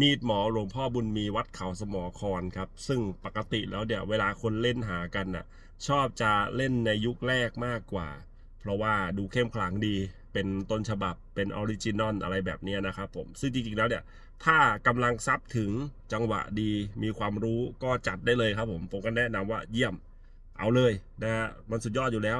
มีดหมอหลวงพ่อบุญมีวัดเขาสมอคอนครับ ซึ่งปกติแล้วเดี๋ยวเวลาคนเล่นหากันน่ะชอบจะเล่นในยุคแรกมากกว่า เพราะว่าดูเข้มขลังดีเป็นต้นฉบับเป็นออริจินอลอะไรแบบนี้นะครับผม ซึ่งจริงๆแล้วเนี่ย ถ้ากำลังซับถึงจังหวะดีมีความรู้ก็จัดได้เลยครับผม ผมก็แนะนำว่าเยี่ยมเอาเลยนะฮะมันสุดยอดอยู่แล้ว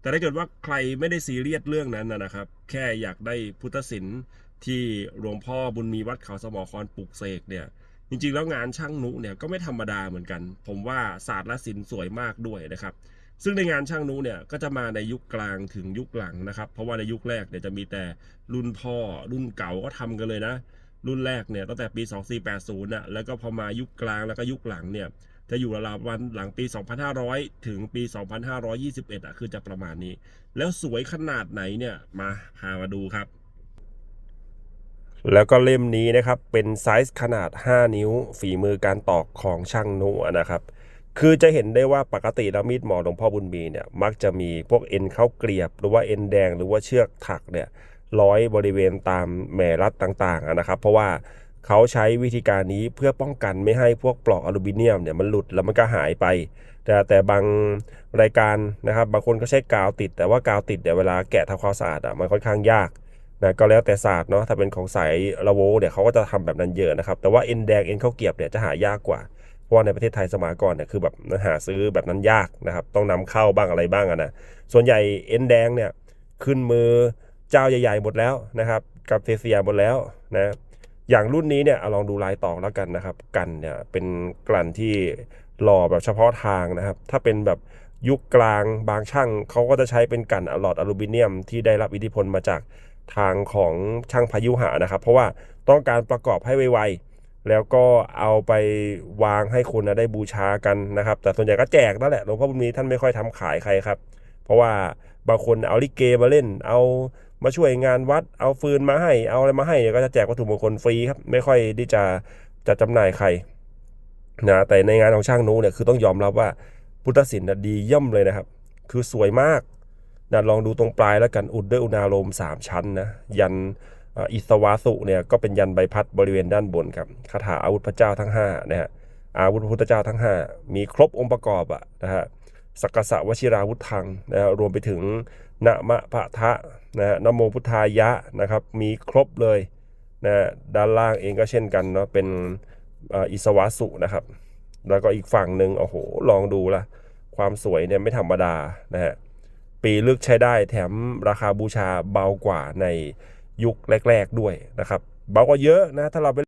แต่ถ้าเกิดว่าใครไม่ได้ซีเรียสเรื่องนั้นนะนะครับ แค่อยากได้พุทธศิลป์ ที่หลวงพ่อบุญมีวัดเขาสมอคอนปลูกเสกเนี่ย จริงๆ แล้วงานช่างนุเนี่ยก็ไม่ธรรมดาเหมือนกัน ผมว่าศาสตร์และศิลป์สวยมากด้วยนะครับ ซึ่งในงานช่างนุเนี่ยก็จะมาในยุคกลางถึงยุคหลังนะครับ เพราะว่าในยุคแรกเนี่ยจะมีแต่รุ่นพ่อรุ่นเก่าก็ทำกันเลยนะ รุ่นแรกเนี่ยตั้งแต่ปี 2480น่ะแล้วก็พอมายุคกลางแล้วก็ยุคหลังเนี่ยจะอยู่ราวๆวันหลังปี 2500 ถึงปี 2521อะคือจะประมาณนี้ แล้วสวยขนาดไหนเนี่ยมาพามาดูครับ แล้วก็เล่มนี้นะครับเป็นไซส์ขนาด 5 นิ้ว ฝีมือการตอกของช่างนุนะครับคือจะเห็นได้ว่าปกติแล้วมีดหมอหลวงพ่อบุญมีเนี่ยมักจะมีพวกเอ็นเข้าเกลียบ หรือว่าเอ็นแดงหรือว่าเชือกถักเนี่ยร้อยบริเวณตามแหมรัดต่างๆนะครับ เพราะว่าเขาใช้วิธีการนี้เพื่อป้องกันไม่ให้พวกปลอกอลูมิเนียมเนี่ยมันหลุดแล้วมันก็หายไป แต่แต่บางรายการนะครับบางคนก็ใช้กาวติด แต่ว่ากาวติดเนี่ยเวลาแกะทำความสะอาดอะมันค่อนข้างยาก นะก็แล้วแต่ศาสตร์เนาะถ้าเป็นของสายระโวเนี่ยเขาก็จะทำแบบนั้นเยอะนะครับ แต่ว่าเอ็นแดงเอ็นข้าวเกียบเนี่ยจะหายากกว่า เพราะว่าในประเทศไทยสมัยก่อนเนี่ยคือแบบหาซื้อแบบนั้นยากนะครับ ต้องนำเข้าบ้างอะไรบ้างอะนะส่วนใหญ่เอ็นแดงเนี่ยขึ้นมือเจ้าใหญ่ๆหมดแล้วนะครับกับเทเซียหมดแล้วนะอย่างรุ่นนี้เนี่ยเอาลองดูลายตอกแล้วกันนะครับ กันเนี่ยเป็นกลั่นที่หล่อแบบเฉพาะทางนะครับ ถ้าเป็นแบบยุคกลางบางช่างเขาก็จะใช้เป็นกันหลอดอลูมิเนียมที่ได้รับอิทธิพลมาจาก ทางของช่างพายุหานะครับ เพราะว่าต้องการประกอบให้ไวๆแล้วก็เอาไปวางให้คนนะได้บูชากันนะครับ แต่ส่วนใหญ่ก็แจกนั่นแหละหลวงพ่อบุญมีท่านไม่ค่อยทำขายใครครับ เพราะว่าบางคนเอาลิเกมาเล่น เอามาช่วยงานวัด เอาฟืนมาให้ เอาอะไรมาให้เนี่ยก็จะแจกวัตถุมงคลฟรีครับ ไม่ค่อยที่จะจะจำหน่ายใครนะแต่ในงานของช่างนู้เนี่ยคือต้องยอมรับว่าพุทธศิลป์น่ะดีเยี่ยมเลยนะครับ คือสวยมาก นะลองดูตรงปลายแล้วกันอุดด้วยอุณาโลมสามชั้นนะยันอิสวาสุเนี่ยก็เป็นยันใบพัดบริเวณด้านบนครับคาถาอาวุธพระเจ้าทั้ง5นะฮะอาวุธพระพุทธเจ้าทั้ง 5 มีครบองค์ประกอบอะนะฮะสักกะสะวชิราวุธทังนะฮะรวมไปถึงนะมะพะทะนะฮะนะโมพุทธายะนะครับมีครบเลยนะฮะด้านล่างเองก็เช่นกันเนาะเป็นอิสวาสุนะครับ แล้วก็อีกฝั่งหนึ่งโอ้โหลองดูละความสวยเนี่ยไม่ธรรมดานะฮะ ปีลึกใช้ได้แถมราคาบูชาเบากว่าในยุคแรก ๆด้วยนะครับ เบากว่าเยอะนะถ้าเราไป